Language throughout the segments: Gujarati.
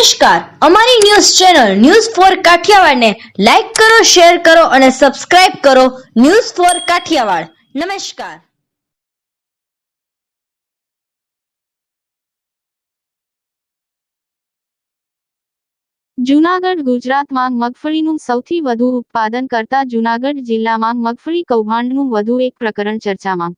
નમસ્કાર. અમારી ન્યૂઝ ચેનલ ન્યૂઝ ફોર કાઠિયાવાડને લાઈક કરો, શેર કરો અને સબસ્ક્રાઇબ કરો ન્યૂઝ ફોર કાઠિયાવાડ. નમસ્કાર. જૂનાગઢ, ગુજરાતમાં મગફળીનું સૌથી વધુ ઉત્પાદન કરતા જૂનાગઢ જિલ્લામાં મગફળી કૌભાંડનું વધુ એક પ્રકરણ ચર્ચામાં.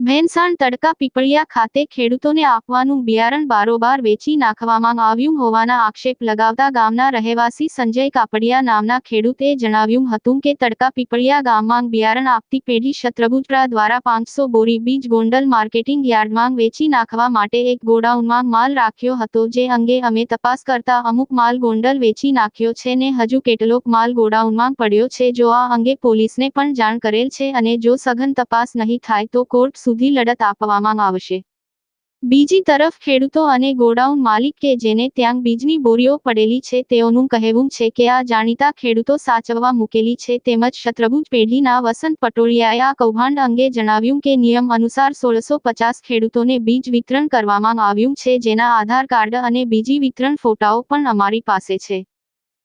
ભેંસાણ તડકા પીપળિયા ખાતે ખેડૂતોને આપવાનું બિયારણ બારોબાર વેચી નાખવામાં આવ્યું હોવાના આક્ષેપ લગાવતા ગામના રહેવાસી સંજય કાપડિયા નામના ખેડૂતે જણાવ્યું હતું કે તડકા પીપળિયા ગામમાં બિયારણ આપતી પેઢી શત્રભુત્રા દ્વારા પાંચસો બોરી બીજ ગોંડલ માર્કેટિંગ યાર્ડમાં વેચી નાખવા માટે એક ગોડાઉનમાં માલ રાખ્યો હતો, જે અંગે અમે તપાસ કરતા અમુક માલ ગોંડલ વેચી નાખ્યો છે ને હજુ કેટલોક માલ ગોડાઉનમાં પડ્યો છે, જો આ અંગે પોલીસને પણ જાણ કરેલ છે અને જો સઘન તપાસ નહીં થાય તો કોર્ટ સુધી લડત આપવામાં આવશે. બીજી તરફ ખેડૂતો અને ગોડાઉન માલિક કે જેને ત્યાં બીજની બોરીઓ પડેલી છે તેઓનું કહેવું છે કે આ જાણીતા ખેડૂતો સાચવવા મૂકેલી છે તેમજ શત્રુભુજ પેઢીના વસંત પટોળિયાએ આ કૌભાંડ અંગે જણાવ્યું કે નિયમ અનુસાર સોળસો પચાસ ખેડૂતોને બીજ વિતરણ કરવામાં આવ્યું છે જેના આધાર કાર્ડ અને બીજી વિતરણ ફોટાઓ પણ અમારી પાસે છે.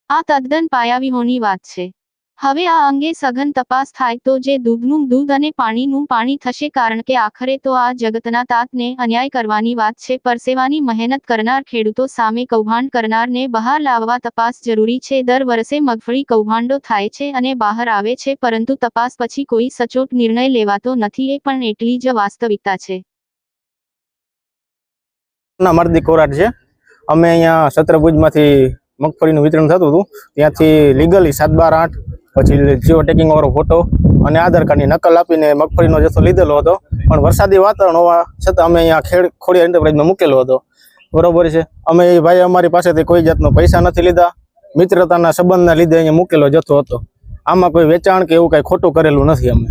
આ તદ્દન પાયાવીહોની વાત છે. હવે આ અંગે સઘન તપાસ થાય તો જે દૂધનું દૂધ અને પાણીનું પાણી થશે કારણ કે આખરે તો આ જગતના તાતને અન્યાય કરવાની વાત છે પરસેવાની મહેનત કરનાર ખેડૂતો સામે કૌભાંડ કરનારને બહાર લાવવા તપાસ જરૂરી છે. દર વર્ષે મગફળી કૌભાંડો થાય છે અને બહાર આવે છે, પરંતુ તપાસ પછી કોઈ સચોટ નિર્ણય લેવાતો નથી, એ પણ એટલી જ વાસ્તવિકતા છે. મરદી કોરાટ છે. અમે અહીંયા સત્રભુજમાંથી મગફળીનું વિતરણ થતું હતું. ત્યાંથી લીગલી સાત બાર આઠ પછી જીઓ ટેકિંગ વાળો ફોટો અને આધાર કાર્ડની નકલ આપીને મગફળીનો જથ્થો લીધેલો હતો. પણ વરસાદી વાતાવરણ હોવા છતાં અમે અહીંયા ખેડ ખોડિયા એન્ટરપ્રાઇઝમાં મૂકેલો હતો. બરોબર છે. અમે એ ભાઈ અમારી પાસેથી કોઈ જાતનો પૈસા નથી લીધા. મિત્રતાના સંબંધના લીધે અહીંયા મૂકેલો જથ્થો હતો. આમાં કોઈ વેચાણ કે એવું કઈ ખોટું કરેલું નથી અમે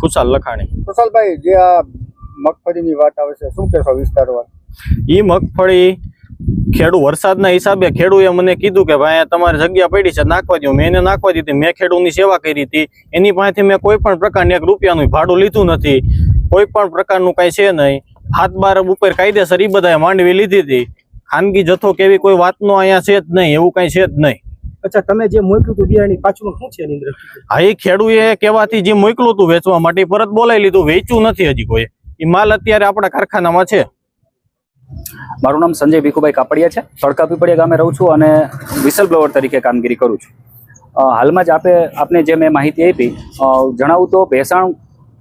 ખુશાલ લખાણી. ખુશાલભાઈ જે આ મગફળીની વાત આવે છે શું કહેશો વિસ્તારવાર ઈ મગફળી ખેડૂ વરસાદના હિસાબે ખેડૂએ મને કીધું કે ભાઈ તમારે જગ્યા પડી છે નાખવા દો મેં એને નાખવા દીધી. મેં ખેડૂની સેવા કરી હતી. એની પાસેથી મેં કોઈ પણ પ્રકારની એક રૂપિયાનું ભાડું લીધું નથી. કોઈ પણ પ્રકારનું કાંઈ છે નહીં. હાથ બાર ઉપર કાયદેસર એ બધાએ માંડવી લીધી હતી. ખાનગી જથ્થો કેવી કોઈ વાતનો અહીંયા છે જ નહીં એવું કઈ છે જ નહીં. અચ્છા તમે જે મોકલ્યું હતું બિયારણી પાછું શું છે એની અંદર? હા એ ખેડૂએ કહેવાથી જે મોકલું હતું વેચવા માટે પરત બોલાવી લીધું. વેચ્યું નથી હજી કોઈ. એ માલ અત્યારે આપણા કારખાનામાં છે. મારું નામ સંજય ભીખુભાઈ કાપડિયા છે. તડકા પીપળિયા ગામે રહું છું અને વિસલ બ્લોવર તરીકે કામગીરી કરું છું. હાલમાં જ આપે આપને જે મેં માહિતી આપી જણાવું તો ભેસાણ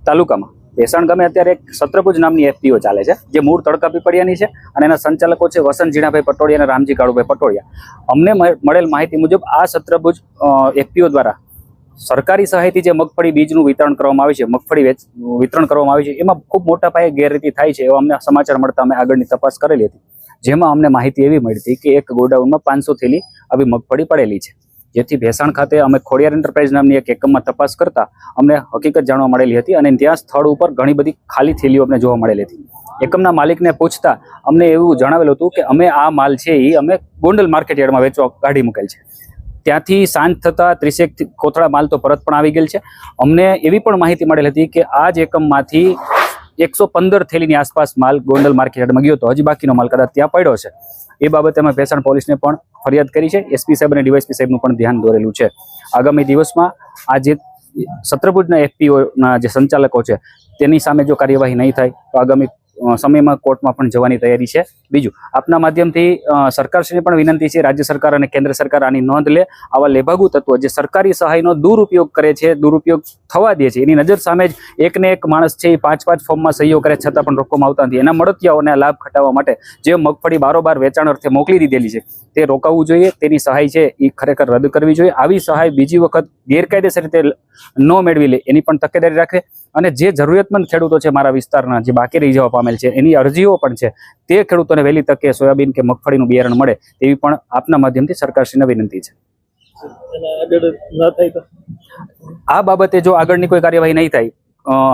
તાલુકામાં. ભેસાણ ગામે અત્યારે એક સત્રભુજ નામની એફપીઓ ચાલે છે, જે મૂળ તડકા પીપળિયાની છે અને એના સંચાલકો છે વસંત ઝીણાભાઈ પટોળિયા અને રામજી કાળુભાઈ પટોળિયા. અમને મળેલ માહિતી મુજબ આ સત્રભુજ એફપીઓ દ્વારા સરકારી સહાયથી જે મગફળી બીજનું વિતરણ કરવામાં આવે છે, મગફળી વિતરણ કરવામાં આવે છે, એમાં ખૂબ મોટા પાયે ગેરરીતિ થાય છે એવા અમને સમાચાર મળતા અમે આગળની તપાસ કરેલી હતી. જેમાં અમને માહિતી એવી મળી હતી કે એક ગોડાઉનમાં પાંચસો થેલી આવી મગફળી પડેલી છે. જેથી ભેસાણ ખાતે અમે ખોડિયાર એન્ટરપ્રાઇઝ નામની એક એકમમાં તપાસ કરતા અમને હકીકત જાણવા મળેલી હતી અને ત્યાં સ્થળ ઉપર ઘણી બધી ખાલી થેલીઓ અમને જોવા મળેલી હતી. એકમના માલિકને પૂછતા અમને એવું જણાવેલું હતું કે અમે આ માલ છે એ અમે ગોંડલ માર્કેટ યાર્ડમાં વેચવા કાઢી મૂકેલ છે. ત્યાંથી સાંજ થતા ત્રીસેક કોથળા માલ તો પરત પણ આવી ગયેલ છે. અમને એવી પણ માહિતી મળેલ હતી કે આ જ એકમમાંથી એકસો પંદર થેલીની આસપાસ માલ ગોંડલ માર્કેટમાં ગયો હતો. હજી બાકીનો માલ કદાચ ત્યાં પડ્યો છે. એ બાબતે અમે ભેસાણ પોલીસને પણ ફરિયાદ કરી છે. એસપી સાહેબ અને ડીવાયસપી સાહેબનું પણ ધ્યાન દોરેલું છે. આગામી દિવસમાં આ જે સત્રભુજના એફપીઓના જે સંચાલકો છે, તેની સામે જો કાર્યવાહી નહીં થાય, તો આગામી સમયમાં કોર્ટમાં પણ જવાની તૈયારી છે. બીજું, આપના માધ્યમથી સરકારશ્રીને પણ વિનંતી છે, રાજ્ય સરકાર અને કેન્દ્ર સરકાર આની નોંધ લે. આવા લેભાગુ તત્વો જે સરકારી સહાયનો દુરુપયોગ કરે છે, દુરુપયોગ થવા દે છે, એની નજર સામે જ એકને એક માણસ છે, એ પાંચ પાંચ ફોર્મમાં સહીઓ કરે, છતાં પણ રોકવામાં આવતા નથી. એના મળતિયાઓને લાભ ખટાવવા માટે જે મગફળી બારોબાર વેચાણ અર્થે મોકલી દીધેલી છે, તે રોકાવવું જોઈએ, તેની સહાય છે, એ ખરેખર રદ કરવી જોઈએ. આવી સહાય બીજી વખત ગેરકાયદેસર રીતે ન મેળવી લે, એની પણ તકેદારી રાખે. અને જે જરૂરિયાતમંદ ખેડૂતો છે મારા વિસ્તારના જે બાકી રહી જવા પામેલ છે એની અરજીઓ પણ છે તે ખેડૂતોને વહેલી તકે સોયાબીન કે મગફળીનું બિયારણ મળે તેવી પણ આપના માધ્યમથી સરકારશ્રીને વિનંતી છે. આ બાબતે જો આગળની કોઈ કાર્યવાહી નહીં થાય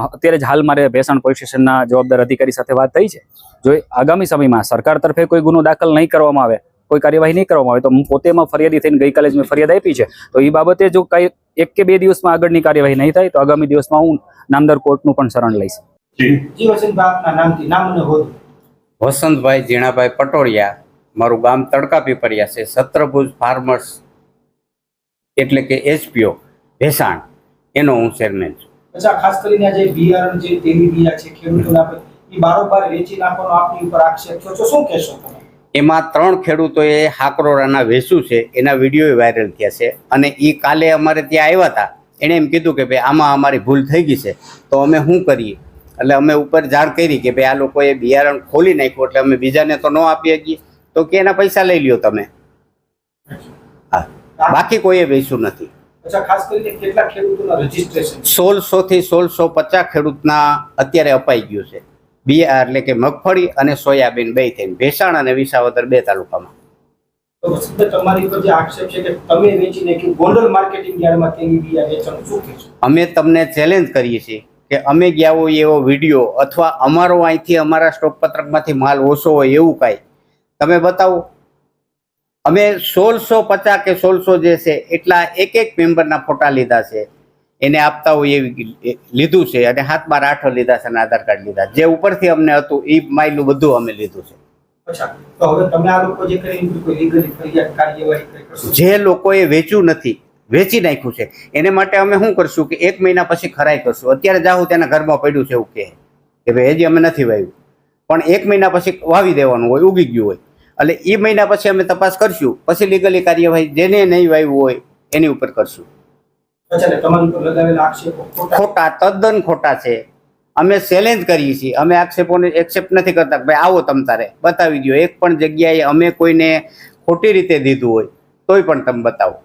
અત્યારે જ હાલ મારે ભેસાણ પોલીસ સ્ટેશનના જવાબદાર અધિકારી સાથે વાત થઈ છે. જો આગામી સમયમાં સરકાર તરફે કોઈ ગુનો દાખલ નહીં કરવામાં આવે કોઈ કાર્યવાહી નહીં કરવામાં આવે. તો હું પોતે એમાં ફરિયાદી થઈને ગઈકાલે જ મેં ફરિયાદ આપી છે. તો એ બાબતે જો કઈ એક કે બે દિવસમાં આગળની કાર્યવાહી નહીં થાય તો આગામી દિવસમાં હું નામદાર કોર્ટનું પણ શરણ લઈશ. વસંતભાઈ ઝીણાભાઈ પટોળિયા મારું ગામ તડકા પીપરિયા છે સત્રભુજ ફાર્મર્સ એટલે કે એચપીઓ ભેસાણ એનો હું ચેરમેન છું. અચ્છા ખાસ કરીને જે બિયારણ જે તેલી બિયા છે ખેડૂતોને આપે એ બારોબાર વેચી નાખવાનો આપની ઉપર આક્ષેપ થયો છે. શું કહેશો તમે? એમાં ત્રણ ખેડૂતોએ હાકરોરાના વેસુ છે એના વીડિયો વાયરલ થયા છે. અને એ કાલે અમારે ત્યાં આવ્યા હતા એણે એમ કીધું કે ભાઈ આમાં અમારી ભૂલ થઈ ગઈ છે તો અમે શું કરીએ? એટલે અમે ઉપર જાણ કરી કે ભાઈ આ લોકોએ બિયારણ ખોલી નાખ્યું એટલે અમે બીજાને તો ન આપી શકીએ. તો કે એના પૈસા લઈ લ્યો તમે. હા. બાકી કોઈએ વેચ્યું નથી. સોળસો થી સોળસો પચાસ ખેડૂતના અત્યારે અપાઈ ગયું છે. બિયા એટલે કે મગફળી અને સોયાબીન બે થઈને ભેસાણ અને વિસાવદર બે તાલુકામાં. અમે તમને ચેલેન્જ કરીએ છીએ કે અમે ગયા હોય એવો વીડિયો અથવા અમારો અહીંથી અમારા સ્ટોક પત્રકમાંથી માલ ઓછો હોય એવું કાંઈ. તમે બતાવો. અમે સોળસો પચાસ કે સોળસો જે છે એટલા એક એક મેમ્બરના ફોટા લીધા છે. એને આપતા હોય એવી લીધું છે અને હાથ બાર આઠો લીધા છે અને આધાર કાર્ડ લીધા જે ઉપરથી અમને હતું એ માયલું બધું અમે લીધું છે. જે લોકોએ વેચ્યું નથી વેચી નાખ્યું છે. એને માટે અમે શું કરશું કે એક મહિના પછી ખરાઈ કરશું. અત્યારે જાઉં તેના ઘરમાં પડ્યું છે એવું કહે. કે ભાઈ હજી અમે નથી વાવ્યું પણ એક મહિના પછી વાવી દેવાનું હોય ઉગી ગયું હોય. એટલે એ મહિના પછી અમે તપાસ કરશું. પછી લીગલી કાર્યવાહી જેને નહીં વાવ્યું હોય એની ઉપર કરશું. ખોટા. તદ્દન ખોટા છે. અમે ચેલેન્જ કરીએ છીએ. અમે આક્ષેપોને એક્સેપ્ટ નથી કરતા ભાઈ, આવો તમ તારે, બતાવી દો એક પણ જગ્યાએ અમે કોઈને ખોટી રીતે દીધું હોય, તોય પણ તમે બતાવો.